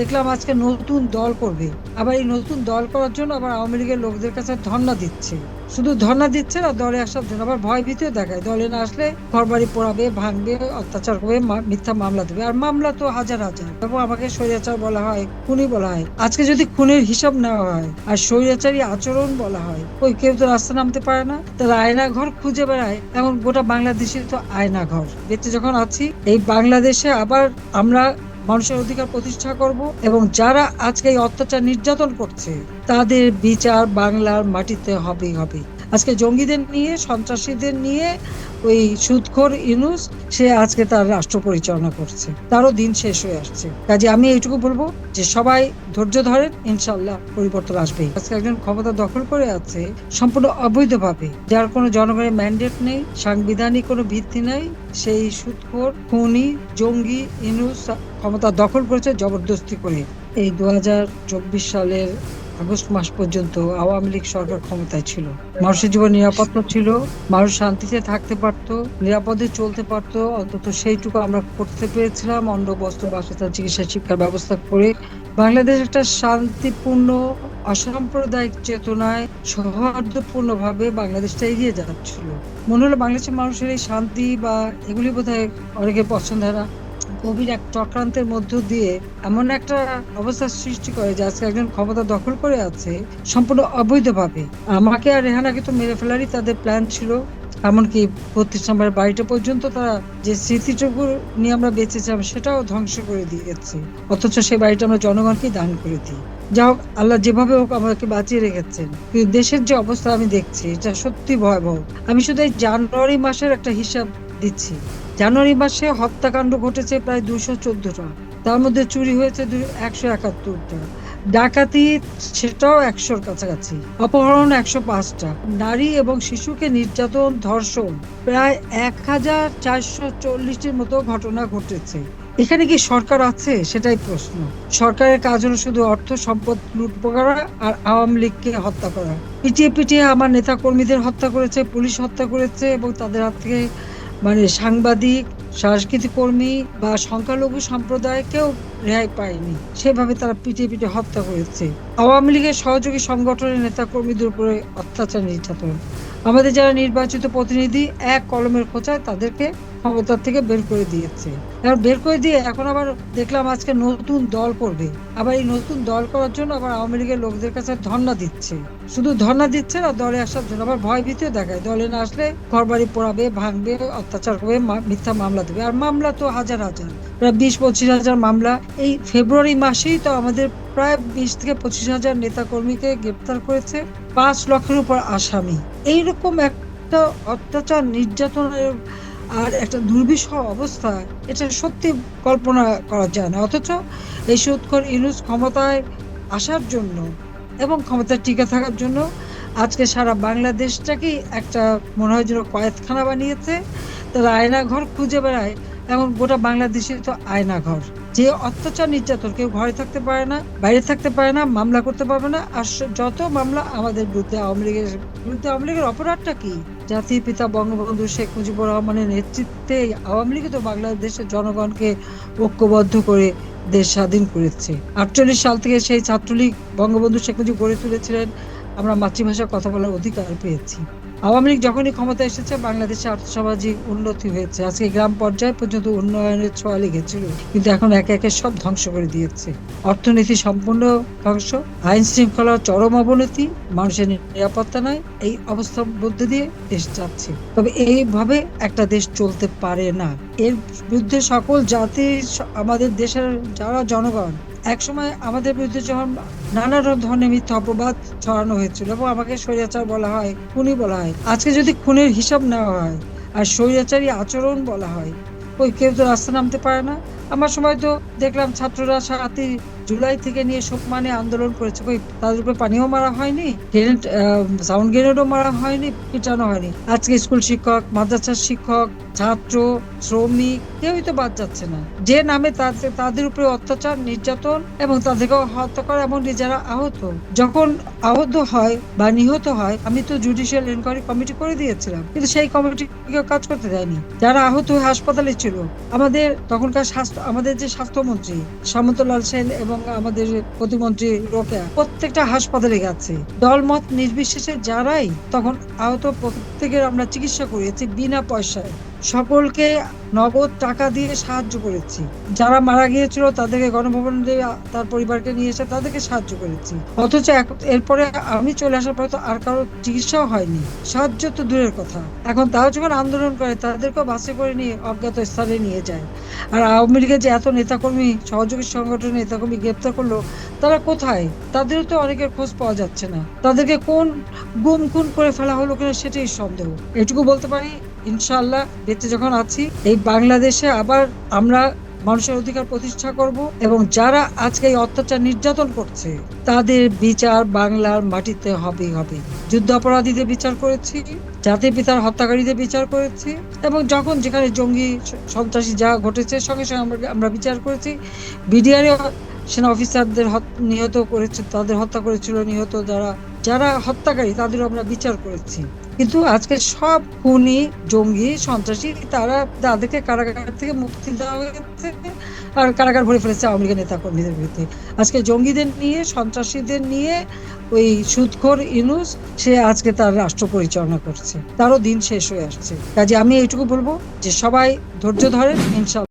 দেখলাম আজকে নতুন দল করবে। আবার এই নতুন দল করার জন্য আবার আওয়ামী লীগের লোকদের কাছে ধর্ণা দিচ্ছে। শুধু ধর্ণা দিচ্ছে না, দলে আসার জন্য আবার ভয় ভীতিও দেখায়। দলে না আসলে ঘরবাড়ি পোড়াবে, ভাঙবে, অত্যাচার করবে মিথ্যা মামলা দেবে। আর মামলা তো হাজার হাজার। এবং আমাকে স্বৈরাচার বলা হয়, খুনি বলা হয়। আজকে যদি খুনের হিসাব নেওয়া হয়, আর স্বৈরাচারী আচরণ বলা হয়, ওই কেউ তো রাস্তা নামতে পারে না। তারা আয়না ঘর খুঁজে বেড়ায় এখন গোটা বাংলাদেশের তো আয়না ঘর বেঁচে যখন আছি, এই বাংলাদেশে আবার আমরা মানুষের অধিকার প্রতিষ্ঠা করব এবং যারা আজকে এই অত্যাচার নির্যাতন করছে, তাদের বিচার বাংলার মাটিতে হবেই হবে। আজকে জঙ্গিদের নিয়ে, সন্ত্রাসীদের নিয়ে ওই সুদখোর ইনুস সে আজকে তার রাষ্ট্র পরিচালনা করছে। তারও দিন শেষ হয়ে আসছে। কাজে আমি এইটুকু বলব যে সবাই ধৈর্য ধরেন ইনশাল্লাহ পরিবর্তন আসবে আজকে একজন ক্ষমতা দখল করে আছে সম্পূর্ণ অবৈধভাবে। যার কোনো জনগণের ম্যান্ডেট নেই, সাংবিধানিক কোনো ভিত্তি নেই, সেই সুদখোর খুনি, জঙ্গি ইনুস ক্ষমতা দখল করেছে জবরদস্তি করে। এই দু হাজার চব্বিশ সালের আগস্ট মাস পর্যন্ত আওয়ামী লীগ সরকার ক্ষমতায় ছিল। মানুষের জীবন নিরাপত্তা ছিল, মানুষ শান্তিতে থাকতে পারতো, নিরাপদে চলতে পারতো, অন্তত সেইটুকু আমরা করতে পেরেছিলাম, অন্ন, বস্ত্র, বাসস্থান, চিকিৎসা, শিক্ষার ব্যবস্থা করে। বাংলাদেশ একটা শান্তিপূর্ণ, অসাম্প্রদায়িক চেতনায় সৌহার্দ্যপূর্ণ ভাবে বাংলাদেশটা এগিয়ে যাচ্ছিল। মনে হলো বাংলাদেশের মানুষের এই শান্তি বা এগুলি বোধহয় অনেকে পছন্দ হয় না। গভীর এক চক্রান্তের মধ্য দিয়ে এমন একটা অবস্থার সৃষ্টি করে যে আজকে একজন ক্ষমতা দখল করে আছে সম্পূর্ণ অবৈধভাবে। আমাকে আর রেহানাকে তো মেরে ফেলারই তাদের প্ল্যান ছিল। এমনকি বত্রিশ নম্বর বাড়িটা পর্যন্ত তারা যে স্মৃতিটুকু নিয়ে আমরা বেঁচেছিলাম সেটাও ধ্বংস করে দিয়েছে। অথচ সেই বাড়িটা আমরা জনগণকেই দান করে দিই। যা হোক, আল্লাহ যেভাবে হোক আমাকে বাঁচিয়ে রেখেছেন। কিন্তু দেশের যে অবস্থা আমি দেখছি, এটা সত্যি ভয়াবহ। আমি শুধু এই জানুয়ারি মাসের একটা হিসাব দিচ্ছি। জানুয়ারি মাসে হত্যাকাণ্ড ঘটেছে প্রায় দুশো চোদ্দটা তার মধ্যে চুরি হয়েছে একশো একাত্তরটা ডাকাতি, সেটাও একশোর কাছাকাছি। অপহরণ একশো পাঁচটা। নারী এবং শিশুকে নির্যাতন, ধর্ষণ। প্রায় এক হাজার চারশো চল্লিশটির মতো ঘটনা ঘটেছে। এখানে কি সরকার আছে? সেটাই প্রশ্ন। সরকারের কাজ হলো শুধু অর্থ, সম্পদ লুট করা আর আওয়ামী লীগকে হত্যা করা। পিটিয়ে পিটিয়ে আমার নেতা কর্মীদের হত্যা করেছে, পুলিশ হত্যা করেছে এবং তাদের হাত থেকে মানে সাংবাদিক, সাংস্কৃতিক কর্মী বা সংখ্যালঘু সম্প্রদায়কেও রেহাই পায়নি। সেভাবে তারা পিঠে পিঠে হত্যা করেছে। আওয়ামী লীগের সহযোগী সংগঠনের নেতা কর্মীদের উপরে অত্যাচার নির্যাতন। আমাদের যারা নির্বাচিত প্রতিনিধি, এক কলমের খোঁচায় তাদেরকে ক্ষমতার থেকে বের করে দিয়েছে। এবার বের করে দিয়ে এখন আবার দেখলাম আজকে নতুন দল করবে আবার এই নতুন দল করার জন্য আবার আওয়ামী লীগের লোকদের কাছে ধর্ণা দিচ্ছে। শুধু ধর্ণা দিচ্ছে না, দলে আসার জন্য আবার ভয় ভীতিও দেখায়। দলে না আসলে ঘরবাড়ি পোড়াবে, ভাঙবে, অত্যাচার করবে মিথ্যা মামলা দেবে। আর মামলা তো হাজার হাজার। প্রায় বিশ পঁচিশ হাজার মামলা। এই ফেব্রুয়ারি মাসেই তো আমাদের প্রায় বিশ থেকে পঁচিশ হাজার নেতা কর্মীকে গ্রেপ্তার করেছে পাঁচ লক্ষের উপর আসামি। এইরকম একটা অত্যাচার, নির্যাতনের আর একটা দুর্বিষহ অবস্থা, এটা সত্যি কল্পনা করা যায় না। অথচ এই সুৎখর ইউনুস ক্ষমতায় আসার জন্য এবং ক্ষমতায় টিকে থাকার জন্য আজকে সারা বাংলাদেশটাকেই একটা মনে হয় যেন কয়েতখানা বানিয়েছে। তারা আয়না ঘর খুঁজে বেড়ায় এবং গোটা বাংলাদেশে তো আয়না ঘর যে অত্যাচার নির্যাতন, কেউ ঘরে থাকতে পারে না, বাইরে থাকতে পারে না, মামলা করতে পারবে না, আর যত মামলা আমাদের বিরুদ্ধে আওয়ামী লীগের, বিরুদ্ধে আওয়ামী লীগের অপরাধটা কি? জাতির পিতা বঙ্গবন্ধু শেখ মুজিবুর রহমানের নেতৃত্বে আওয়ামী লীগ তো বাংলাদেশের জনগণকে ঐক্যবদ্ধ করে দেশ স্বাধীন করেছে। আটচল্লিশ সাল থেকে সেই ছাত্রলীগ বঙ্গবন্ধু শেখ মুজিব গড়ে তুলেছিলেন। আমরা মাতৃভাষায় কথা বলার অধিকার পেয়েছি। আওয়ামী লীগ যখনই ক্ষমতা এসেছে, বাংলাদেশে আর্থসামাজিক উন্নতি হয়েছে। আজকে গ্রাম পর্যায়ে পর্যন্ত উন্নয়নের ছোঁয়া লেগেছিল, কিন্তু এখন একে একে সব ধ্বংস করে দিয়েছে। অর্থনীতি সম্পূর্ণ ধ্বংস আইন শৃঙ্খলার চরম অবনতি, মানুষের নিরাপত্তা নাই এই অবস্থার মধ্যে দিয়ে দেশ যাচ্ছে। তবে এইভাবে একটা দেশ চলতে পারে না। এর বিরুদ্ধে সকল জাতি, আমাদের দেশের যারা জনগণ, একসময় আমাদের বিরুদ্ধে যখন নানা ধরনের মিথ্যা অপবাদ ছড়ানো হয়েছিল এবং আমাকে স্বৈরাচার বলা হয়, খুনি বলা হয়। আজকে যদি খুনের হিসাব নেওয়া হয় আর স্বৈরাচারী আচরণ বলা হয়, ওই কেউ তো রাস্তা নামতে পারে না। আমার সময় তো দেখলাম ছাত্ররা সারাতি জুলাই থেকে নিয়ে শোক মানে আন্দোলন করেছে। কই, তাদের উপরে পানিও মারা হয়নি সাউন্ড গ্রেনেডও মারা হয়নি, পিটানো হয়নি। আজকে স্কুল শিক্ষক, মাদ্রাসার শিক্ষক, ছাত্র, শ্রমিক, কেউই তো বাদ যাচ্ছে না। যে নামে তাদের তাদের উপরে অত্যাচার, নির্যাতন এবং তাদেরকে হত্যা করা এবং যারা আহত। যখন আহত হয় বা নিহত হয়, আমি তো জুডিশিয়াল ইনকোয়ারি কমিটি করে দিয়েছিলাম, কিন্তু সেই কমিটি কেউ কাজ করতে দেয়নি। যারা আহত হয়ে হাসপাতালে ছিল, আমাদের তখনকার স্বাস্থ্য, আমাদের যে স্বাস্থ্যমন্ত্রী সামন্তলাল সেন এবং এবং আমাদের প্রতিমন্ত্রী রোকেয়া প্রত্যেকটা হাসপাতালে গেছে। দলমত নির্বিশেষে যারাই তখন আহত প্রত্যেকের আমরা চিকিৎসা করিয়েছি বিনা পয়সায়। সকলকে নগদ টাকা দিয়ে সাহায্য করেছি। যারা মারা গিয়েছিল, তাদেরকে গণভবন দিয়ে তার পরিবারকে নিয়ে এসে তাদেরকে সাহায্য করেছি। অথচ এরপরে আমি চলে আসার পরে তো আর কারও চিকিৎসাও হয়নি। সাহায্য তো দূরের কথা। এখন তারা যখন আন্দোলন করে, তাদেরকেও বাসে করে নিয়ে অজ্ঞাত স্থানে নিয়ে যায়। আর আওয়ামী লীগের যে এত নেতাকর্মী, সহযোগী সংগঠনের নেতাকর্মী গ্রেপ্তার করল, তারা কোথায়? তাদেরও তো অনেকের খোঁজ পাওয়া যাচ্ছে না। তাদেরকে কোন গুম খুন করে ফেলা হলো কিনা সেটাই সন্দেহ। এটুকু বলতে পারি ইনশাআল্লাহ বেঁচে যখন আছি, এই বাংলাদেশে আবার আমরা মানুষের অধিকার প্রতিষ্ঠা করব এবং যারা আজকে এই অত্যাচার নির্যাতন করছে, তাদের বিচার বাংলার মাটিতে হবেই হবে যুদ্ধ অপরাধীদের বিচার করেছি, জাতির পিতার হত্যাকারীদের বিচার করেছি এবং যখন যেখানে জঙ্গি, সন্ত্রাসী যা ঘটেছে, সঙ্গে সঙ্গে আমরা আমরা বিচার করেছি। বিডিআরও সেনা অফিসারদের হত- নিহত করেছে, তাদের হত্যা করেছিল নিহত যারা যারা হত্যাকারী, তাদেরও আমরা বিচার করেছি। কিন্তু আজকে সব খুনি, জঙ্গি, সন্ত্রাসী, তারা তাদেরকে কারাগার থেকে মুক্তি দেওয়া আর কারাগার ভরে ফেলেছে আওয়ামী লীগের নেতা কর্মীদের বিরুদ্ধে। আজকে জঙ্গিদের নিয়ে, সন্ত্রাসীদের নিয়ে ওই সুদখোর ইনুস সে আজকে তার রাষ্ট্র পরিচালনা করছে। তারও দিন শেষ হয়ে আসছে। কাজে আমি এইটুকু বলব যে সবাই ধৈর্য ধরেন, ইনশাল্লাহ।